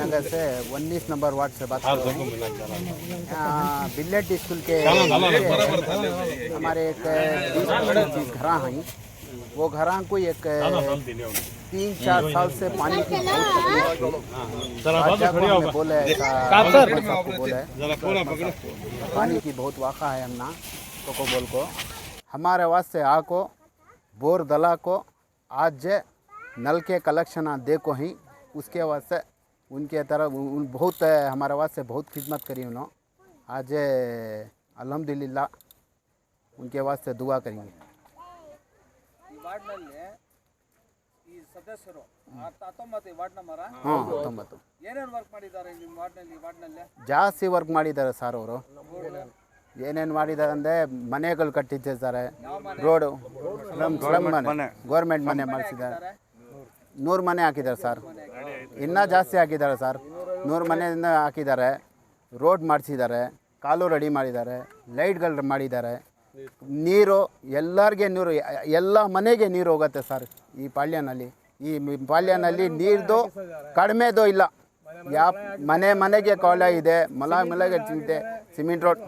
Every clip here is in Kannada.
नगर से उन्नीस नंबर वार्ड से बात कर हूँ बिल्लेट स्कूल के हमारे एक बीस घरा हैं वो घर को एक तीन चार साल से पानी की बहुत को बोले को बोले पानी की बहुत वाक़ा है हमना कोको बोल को। हमारे वास्ते आको बोर दला को आज जे नल के कलेक्शन देखो ही उसके वास्ते उनके तरफ़ उन बहुत हमारे वास्ते बहुत खिदमत करी उन्होंने आज अल्हम्दुलिल्लाह उनके वास्ते दुआ करेंगे। ವಾರ್ಡ್ನಲ್ಲಿ ಈ ಸದಸ್ಯರು ಹತ್ತ- ಹತ್ತೊಂಬತ್ತು ಈ ವಾರ್ಡ್ ನಂಬರ ಹಾಂ ಹತ್ತೊಂಬತ್ತು. ಏನೇನು ವರ್ಕ್ ಮಾಡಿದ್ದಾರೆ ನಿಮ್ಮ ವಾರ್ಡ್ನಲ್ಲಿ ಈ ವಾರ್ಡ್ನಲ್ಲಿ? ಜಾಸ್ತಿ ವರ್ಕ್ ಮಾಡಿದ್ದಾರೆ ಸರ್ ಅವರು. ಏನೇನು ಮಾಡಿದ್ದಾರೆ ಅಂದರೆ ಮನೆಗಳು ಕಟ್ಟಿದ್ದಾರೆ ರೋಡು. ನಮ್ಮ ಸ್ಲಮ್ ಮನೆ. ಗೌರ್ಮೆಂಟ್ ಮನೆ ಮಾಡಿಸಿದ್ದಾರೆ. ನೂರು ಮನೆ ಹಾಕಿದ್ದಾರೆ ಸರ್ ಇನ್ನೂ ಜಾಸ್ತಿ ಹಾಕಿದ್ದಾರೆ ಸರ್ ನೂರು ಮನೆಯಿಂದ ಹಾಕಿದ್ದಾರೆ. ರೋಡ್ ಮಾಡಿಸಿದ್ದಾರೆ. ಕಾಲು ರೆಡಿ ಮಾಡಿದ್ದಾರೆ. ಲೈಟ್ಗಳು ಮಾಡಿದ್ದಾರೆ. ನೀರು, ಎಲ್ಲರಿಗೆ ನೀರು, ಎಲ್ಲ ಮನೆಗೆ ನೀರು ಹೋಗುತ್ತೆ ಸರ್ ಈ ಪಾಳ್ಯನಲ್ಲಿ. ಈ ಪಾಳ್ಯನಲ್ಲಿ ನೀರ್ದು ಕಡಿಮೆದು ಇಲ್ಲ. ಯಾ ಮನೆ ಮನೆಗೆ ಕೊಳ ಇದೆ, ಮಲ ಮಲಗೆ ಚಿಂತೆ ಸಿಮೆಂಟ್ ರೋಡ್.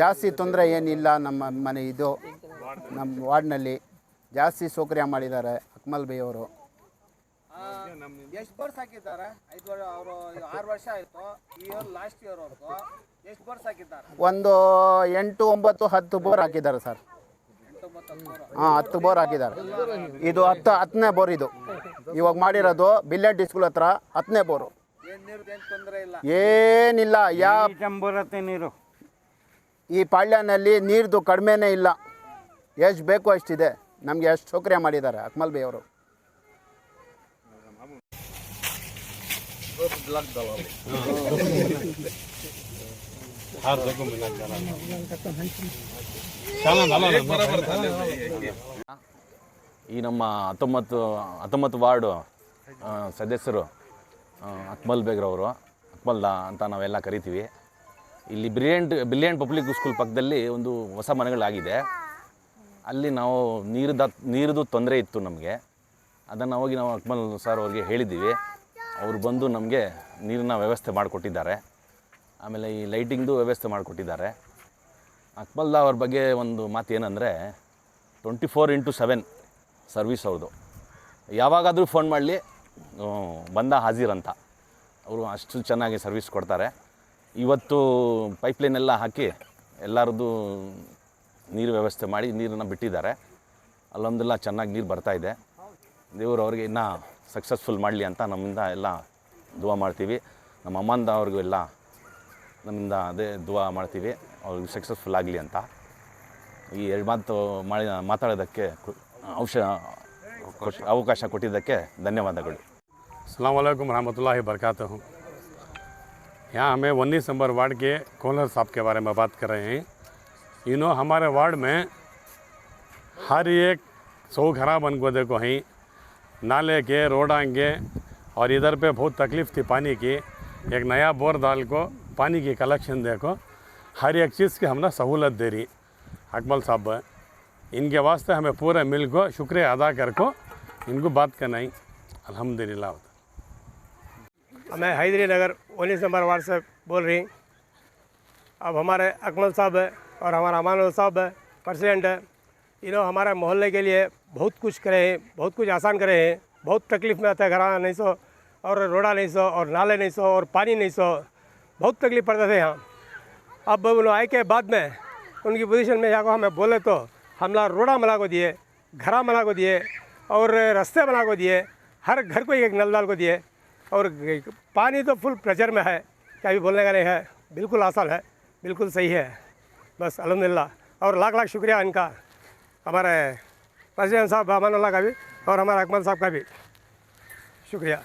ಜಾಸ್ತಿ ತೊಂದರೆ ಏನಿಲ್ಲ ನಮ್ಮ ಮನೆ ಇದು, ನಮ್ಮ ವಾರ್ಡ್ನಲ್ಲಿ. ಜಾಸ್ತಿ ಸೌಕರ್ಯ ಮಾಡಿದ್ದಾರೆ ಅಕ್ಮಲ್ ಬೈ ಅವರು ಎಷ್ಟು ಬರ್ಸ್ ಹಾಕಿದ್ದಾರೆ? ಐದು ವರ್ಷ ಅವರು ಆರು ವರ್ಷ ಆಯಿತು. ಈ ಇಯರ್ ಲಾಸ್ಟ್ ಇಯರ್ ಅವ್ರದ್ದು ಎಷ್ಟು ಬರ್ಸ್ ಹಾಕಿದ್ದಾರೆ? ಒಂದು ಎಂಟು ಒಂಬತ್ತು ಹತ್ತು ಬೋರ್ ಹಾಕಿದ್ದಾರೆ ಸರ್. ಹಾಂ ಹತ್ತು ಬೋರ್ ಹಾಕಿದ್ದಾರೆ. ಇದು ಹತ್ತು ಹತ್ತನೇ ಬೋರ್ ಇದು. ಇವಾಗ ಮಾಡಿರೋದು ಬಿಲ್ಲೆಟ್ ಡಿಸ್ಕುಲ್ ಹತ್ರ ಹತ್ತನೇ ಬೋರು. ಏನಿಲ್ಲ ಯಾವ ಚಂಬರತ್ತೆ ನೀರು. ಈ ಪಾಳ್ಯನಲ್ಲಿ ನೀರ್ದು ಕಡಿಮೆನೇ ಇಲ್ಲ. ಎಷ್ಟು ಬೇಕು ಅಷ್ಟಿದೆ. ನಮಗೆ ಎಷ್ಟು ಸೌಕರ್ಯ ಮಾಡಿದ್ದಾರೆ ಅಕ್ಮಲ್ ಬೈ ಅವರು. ಈ ನಮ್ಮ ಹತ್ತೊಂಬತ್ತು ಹತ್ತೊಂಬತ್ತು ವಾರ್ಡು ಸದಸ್ಯರು ಅಕ್ಮಲ್ ಬೇಗ್ರವರು ಅಕ್ಮಲ್ ದಾ ಅಂತ ನಾವೆಲ್ಲ ಕರಿತೀವಿ. ಇಲ್ಲಿ ಬ್ರಿಲಿಯಂಟ್ ಬ್ರಿಲಿಯಂಟ್ ಪಬ್ಲಿಕ್ ಸ್ಕೂಲ್ ಪಕ್ಕದಲ್ಲಿ ಒಂದು ಹೊಸ ಮನೆಗಳಾಗಿದೆ. ಅಲ್ಲಿ ನಾವು ನೀರದ ನೀರದು ತೊಂದರೆ ಇತ್ತು ನಮಗೆ. ಅದನ್ನು ಹೋಗಿ ನಾವು ಅಕ್ಮಲ್ ಸರ್ ಅವ್ರಿಗೆ ಹೇಳಿದ್ದೀವಿ. ಅವರು ಬಂದು ನಮಗೆ ನೀರಿನ ವ್ಯವಸ್ಥೆ ಮಾಡಿಕೊಟ್ಟಿದ್ದಾರೆ. ಆಮೇಲೆ ಈ ಲೈಟಿಂಗ್ದು ವ್ಯವಸ್ಥೆ ಮಾಡಿಕೊಟ್ಟಿದ್ದಾರೆ. ಅಕ್ಮಲ್ದಾ ಅವ್ರ ಬಗ್ಗೆ ಒಂದು ಮಾತು ಏನಂದರೆ twenty four into seven service ಅವ್ರದ್ದು ಯಾವಾಗಾದರೂ ಫೋನ್ ಮಾಡಲಿ ಬಂದ ಹಾಜೀರಂತ ಅವರು ಅಷ್ಟು ಚೆನ್ನಾಗಿ ಸರ್ವಿಸ್ ಕೊಡ್ತಾರೆ. ಇವತ್ತು ಪೈಪ್ಲೈನ್ ಎಲ್ಲ ಹಾಕಿ ಎಲ್ಲರದ್ದು ನೀರು ವ್ಯವಸ್ಥೆ ಮಾಡಿ ನೀರನ್ನು ಬಿಟ್ಟಿದ್ದಾರೆ. ಅಲ್ಲೊಂದೆಲ್ಲ ಚೆನ್ನಾಗಿ ನೀರು ಬರ್ತಾ ಇದೆ. ದೇವರು ಅವ್ರಿಗೆ ಇನ್ನೂ ಸಕ್ಸಸ್ಫುಲ್ ಮಾಡಲಿ ಅಂತ ನಮ್ಮಿಂದ ಎಲ್ಲ ದುವಾ ಮಾಡ್ತೀವಿ ನಮ್ಮ ಅಮ್ಮಂದ ಅವ್ರಿಗೂ ಎಲ್ಲ ನಮ್ಮಿಂದ ಅದೇ ದುವಾ ಮಾಡ್ತೀವಿ ಅವ್ರಿಗೆ ಸಕ್ಸಸ್ಫುಲ್ ಆಗಲಿ ಅಂತ ಈ ಎರಡು ಮಾತು ಮಾಡಿ ಮಾತಾಡೋದಕ್ಕೆ ಕು- ಅವಶ ಕೊಟ್- ಅವಕಾಶ ಕೊಟ್ಟಿದ್ದಕ್ಕೆ ಧನ್ಯವಾದಗಳು अल्लाम रहमतुल्लाहि वरकatuh यहाँ हमें उन्नीस नंबर वार्ड के कॉर्नर साहब के बारे में बात कर रहे हैं इन्हों हमारे वार्ड में हर एक सौ घरा बन को देखो हैं नाले के रोडां के और इधर पे बहुत तकलीफ़ थी पानी की। एक नया बोर डाल को, पानी की कलेक्शन देखो। हर एक चीज़ की हमने सहूलत दे रही अकमल साहब। इनके वास्ते हमें पूरे मिल को शुक्रिया अदा कर को इनको बात करना ही। अल्हम्दुलिल्लाह। मैं हैदरी नगर उन्नीस नंबर वार्ड से बोल रही अब हमारे अकमल साहब है और हमारा अमान साहब है, प्रेसिडेंट है। इन्होंने हमारे मोहल्ले के लिए बहुत कुछ करे हैं बहुत कुछ आसान करे हैं बहुत तकलीफ़ में आता है, घरा नहीं सो, और रोड़ा नहीं सो, और नाले नहीं सो, और पानी नहीं सो, बहुत तकलीफ़ पड़ता था यहाँ। अब उन्होंने आए के बाद में, उनकी पोजीशन में जाकर हमें बोले तो हमला रोड़ा बना को दिए, घरा बना को दिए, और रास्ते बना को दिए, हर घर को एक नल डाल को दिए, और पानी तो फुल प्रेशर में है क्या भी बोलने का नहीं है, बिल्कुल आसान है, बिल्कुल सही है, बस अलहमदिल्ला और लाख लाख शुक्रिया इनका। हमारे प्रेसिडेंट साहब अमान का भी और हमारा अकमल साहब का भी शुक्रिया